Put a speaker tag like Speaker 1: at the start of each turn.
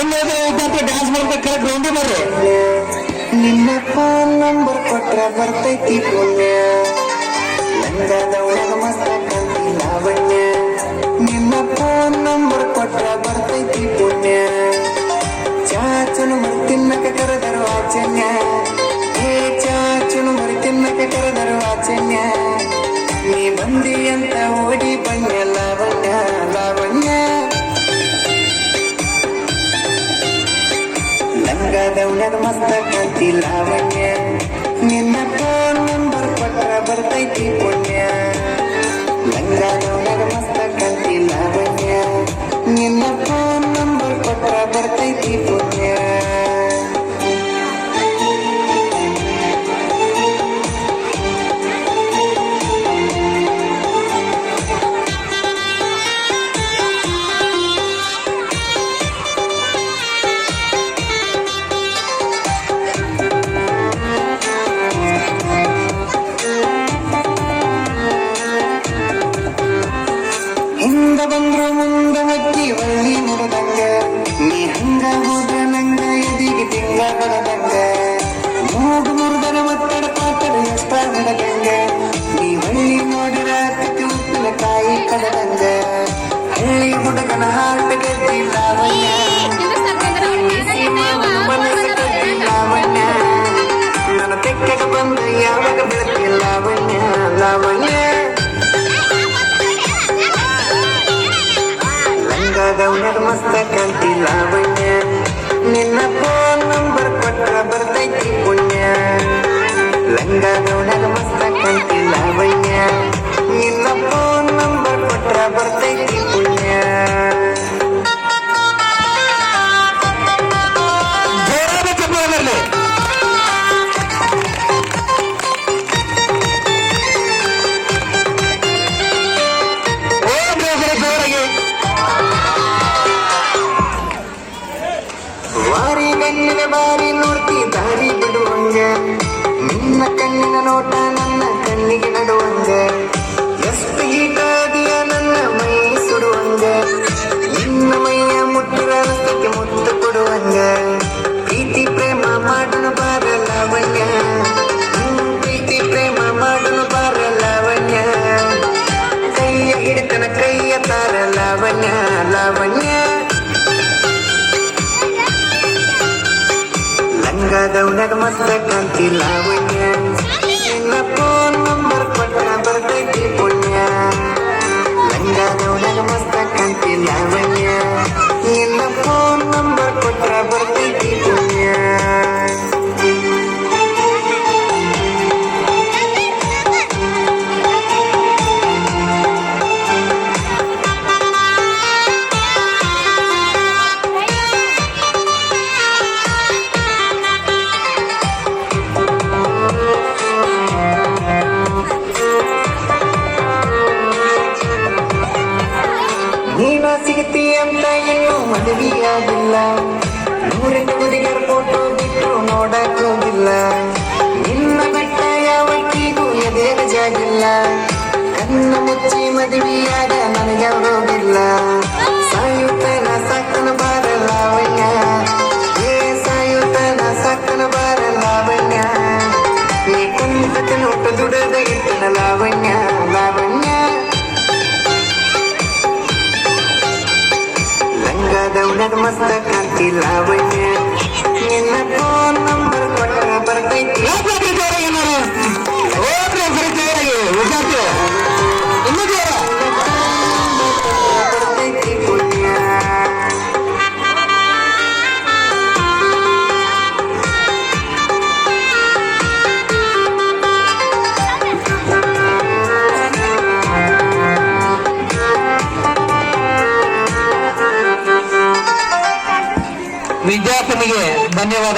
Speaker 1: ಇನ್ನು ವಿದ್ಯಾರ್ಥಿ ಡ್ಯಾನ್ಸ್ ಮಾಡ್ಬೇಕು ಗ್ರೌಂಡಿ ಬರ್ರಿ.
Speaker 2: ನಿನ್ನ ಫೋನ್ ನಂಬರ್ ಕೊಟ್ರ ಬರ್ತೈತಿ ಪುಣ್ಯ. ನಂಗಾದ ಒಳಗ ಮಸ್ತ ಕಾಂತಿ ಲಾವಣ್ಯ. ನಿನ್ನ ಫೋನ್ ನಂಬರ್ ಕೊಟ್ರ ಬರ್ತೈತಿ ಪುಣ್ಯ. ಚಾಚನು ಮರಿ ತಿನ್ನಕ ಕರೆದರು ಆಚನ್ಯ. ಹೇ ಚಾಚನು ಮರಿ ತಿನ್ನಕ ಕರೆದರು ಆಚನ್ಯ. ನೀ ಬಂದಿ ಅಂತ ಓಡಿ ಬಣ್ಣ ನಂಗದವನದ ಮಸ್ತ ಕಾಂತಿ ಲಾವಣ್ಯ. ನಿನ್ನ ಫೋನ್ ನಂಬರ್ ಕೊಟ್ರ ಬರ್ತೈತಿ ಪುಣ್ಯ. ಲಂಗದವನದ ಮಸ್ತ ಕಾಂತಿ ಲಾವಣ್ಯ ನಿನ್ನ ಫೋನ್ ನಂಬರ್ ಕೊಟ್ಟ ಬರ್ತೈತಿ ಪುಣ್ಯ. ಲಂಗದವನದ ಮಸ್ತ ಕಾಂತಿ ಲಾವಣ್ಯ ನಿನ್ನ ಫೋನ್ ನಂಬರ್ ಕೊಟ್ಟ ಬರ್ತೈತಿ nelle mani l'ordine ಲಂಗದವನದ ಮಸ್ತ ಕಾಂತಿ ಲಾವಣ್ಯ ಲಂಗದವನದ ಮಸ್ತ ಕಾಂತಿ ಲಾವಣ್ಯ ನಿನ್ನ ಫೋನ್
Speaker 1: ವಿದ್ಯಾರ್ಥಿನಿಗೆ ಧನ್ಯವಾದ.